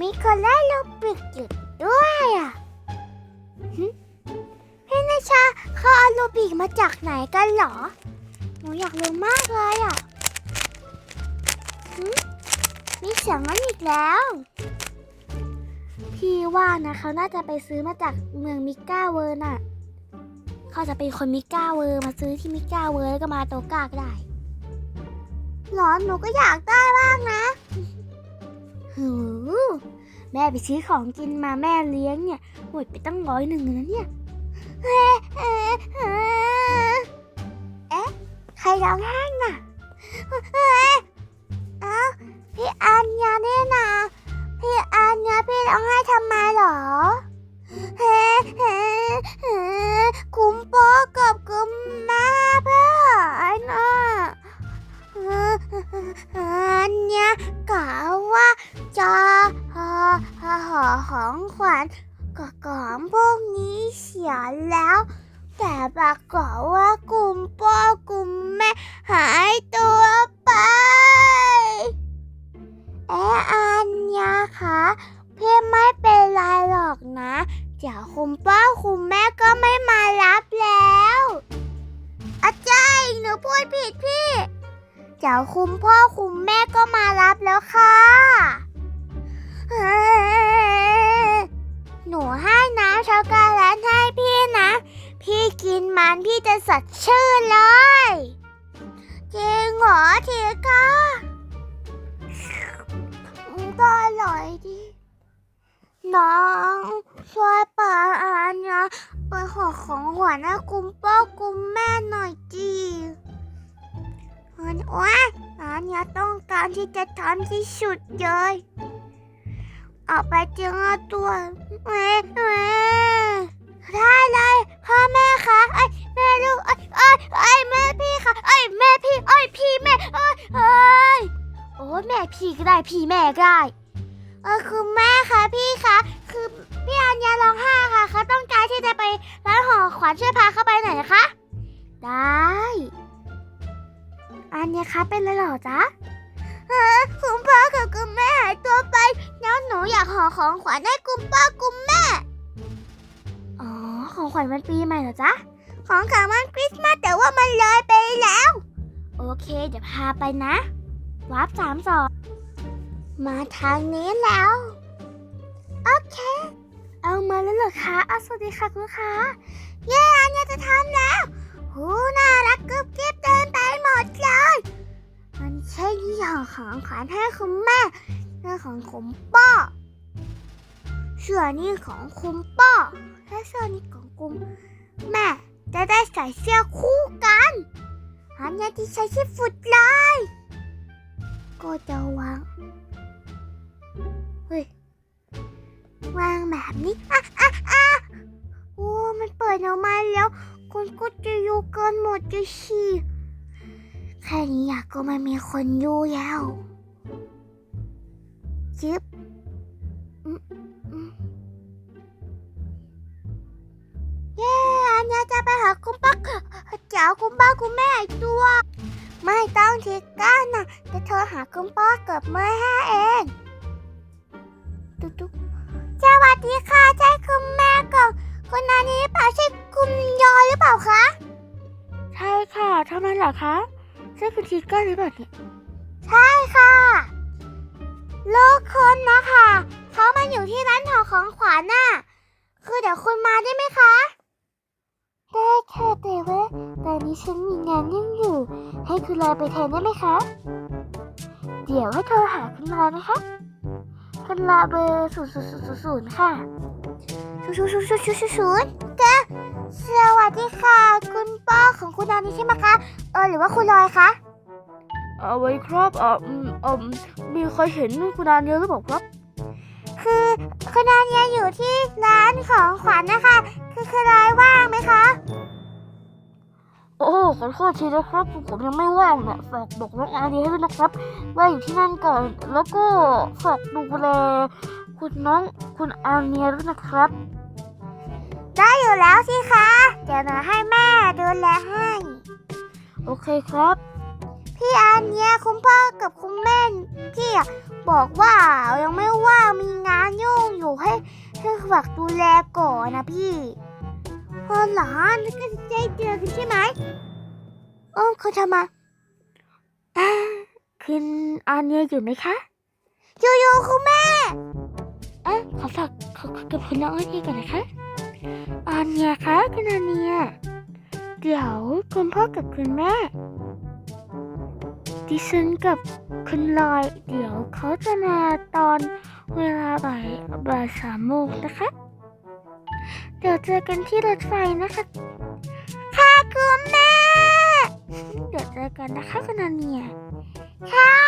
มีคนเล่ลูกบิกอยู่ด้วยอะพี่นิชาเขาเอาลูกบิกมาจากไหนกันเหรอ หนูอยากรู้มากเลยอะมีเสียงนั้นอีกแล้ว พี่ว่านะเขาน่าจะไปซื้อมาจากเมืองมิก้าเวิร์น่ะ เขาจะเป็นคนมิก้าเวิร์มาซื้อที่มิก้าเวิร์แล้วก็มาโตกาก็ได้หรอหนูก็อยากได้บ้างนะ หูแม่ไปซื้อของกินมาแม่เลี้ยงเนี่ยหมดไปตั้งร้อยหนึ่งเลยนะเนี่ยเหาหาหาของขวัญกับของพวกนี้เสียแล้ว แต่ปรากฏว่าคุณพ่อคุณแม่หายตัวไป เอ๊ะอันยาคะเพี่ไม่เป็นไรหรอกนะเดี๋ยวคุณพ่อคุณแม่ก็ไม่มารับแล้วอาจารย์หนูพูดผิดพี่ เดี๋ยวคุณพ่อคุณแม่ก็มารับแล้วค่ะ หนูให้น้ำช็อกโกแลตให้พี่นะ พี่กินมันพี่จะสดชื่นเลย จริงเหรอทีก้าก็อร่อยดีน้องช่วยปาอันะไปขอของหวานให้กุมพ่อกุมแม่หน่อยจีอันว้าอันนี้ต้องการที่จะทำที่สุดเลย เอาไปเจอตัวเอ๊ะเอ๊ะได้เลยพ่อแม่คะไอ้แม่ลูกไอ้ยเอ้ยเอ้แม่พี่ค่ะไอ้แม่พี่ไอ้พี่แม่เอ้เอ้ยโอ้แม่พี่ก็ได้พี่แม่ก็ได้เออคือแม่คะพี่คะคือพี่อัญญาร้องไห้ค่ะเขาต้องการที่จะไปร้านหอขวัญช่วยพาเขาไปหน่อยนะคะ ได้ อัญญาคะเป็นอะไรหรอจ๊ะ คุณพ่อกับคุณแม่หายตัวไปแล้วหนูอยากห่อของขวัญให้คุณพ่อคุณแม่ อ๋อ ของขวัญวันปีใหม่เหรอจ๊ะ ของขวัญวันคริสต์มาสแต่ว่ามันเลยไปแล้ว โอเคเดี๋ยวพาไปนะวับสามสองมาทางนี้แล้ว โอเค เอามาแล้วเหรอคะอาสวัสดีค่ะคุณค้าเย้อันนี้จะทำแล้ว หูน่ารักกึบกิ๊บ ช่ที่ห่อของขวัญให้คุณแม่เรื่องของคุณป้อเสื้อนี่ของคุณป้อและเสื้อนี่ของคุณแม่จะได้ใส่เสื้อคู่กันอันนี้ที่ใช้ที่ฟุดเลยก็จะวางเฮ้ยวางแบบนี้อะอะอะโอ้มันเปิดออกมาแล้วคนก็จะอยู่เกินหมดจะชี แค่นี้อยากก็ไม่มีคนอยู่แล้วจึ๊บเย้อันนี้จะไปหาคุณป้าเจ้าคุณป้าคุณแม่ตัว ไม่ต้องทิกก้านะจะโทรหาคุณพ่อกับแม่ให้เองตุ๊ตุ๊สวัสดีค่ะใช่คุณแม่กับคุณนนี้เปล่าใช่คุณยอยหรือเปล่าคะ ใช่ค่ะทำไมเหรอคะ ใช่คุณทิกเกอร์หรือเปล่าเนี่ยใช่ค่ะ ลูกคนนะคะ เขามาอยู่ที่ร้านหอของขวัญน่ะ คือเดี๋ยวคุณมาได้ไหมคะ ได้ค่ะแต่ว่าตอนนี้ฉันมีงานยุ่งอยู่ ให้คุณลาไปแทนได้ไหมคะ เดี๋ยวให้โทรหาคุณลานะคะคุณลาเบอร์ศูนย์ศูนย์ศูนย์ศูนย์ค่ะ ศูนย์ศูนย์ศูนย์ศูนย์ศูนย์ศูนย์เจ้าสวัสดีค่ะ คุณป้อของคุณนานี่ใช่ไหมคะ เออหรือว่าคุณลอยคะ เอาไว้ครับเอ่ออืมเอ่อมีใครเห็นคุณนานเยอะหรือเปล่าครับ คือคุณนาเนียอยู่ที่ร้านของขวัญนะคะ คือคือรายว่างไหมคะ โอ้ขอโทษทีนะครับ ผมยังไม่ว่างเนี่ยฝากบอกน้องอาเนียให้ด้วยนะครับว่าอยู่ที่นั่นก่อน แล้วก็ฝากดูแลคุณน้องคุณอาเนียด้วยนะครับ ได้อยู่แล้วสิคะ เดี๋ยวหนูให้แม่ดูแลให้โโอเคครับ พี่อันเนี้ยคุณพ่อกับคุณแม่พี่อะบอกว่ายังไม่ว่างมีงานยุ่งอยู่ให้ให้ฝากดูแลก่อนนะพี่พอหลานก็จะได้เจอกันใช่ไหมโอ้เขาทำมาอ่าคุณอาเนียอยู่ไหมคะอยู่อยู่ๆคุณแม่เอ๊ะขอฝากขอขอกับคุณน้องอาเนียก่อนนะคะ อาเนียคะคุณอาเนียเดี๋ยวคุณพ่อกับคุณแม่ ดิฉันกับคุณลอย เดี๋ยวเขาจะมาตอนเวลาบ่ายบ่ายสามโมงนะคะ เดี๋ยวเจอกันที่รถไฟนะคะ ค่ะคุณแม่ เดี๋ยวเจอกันนะคะคุณอาเนียแค่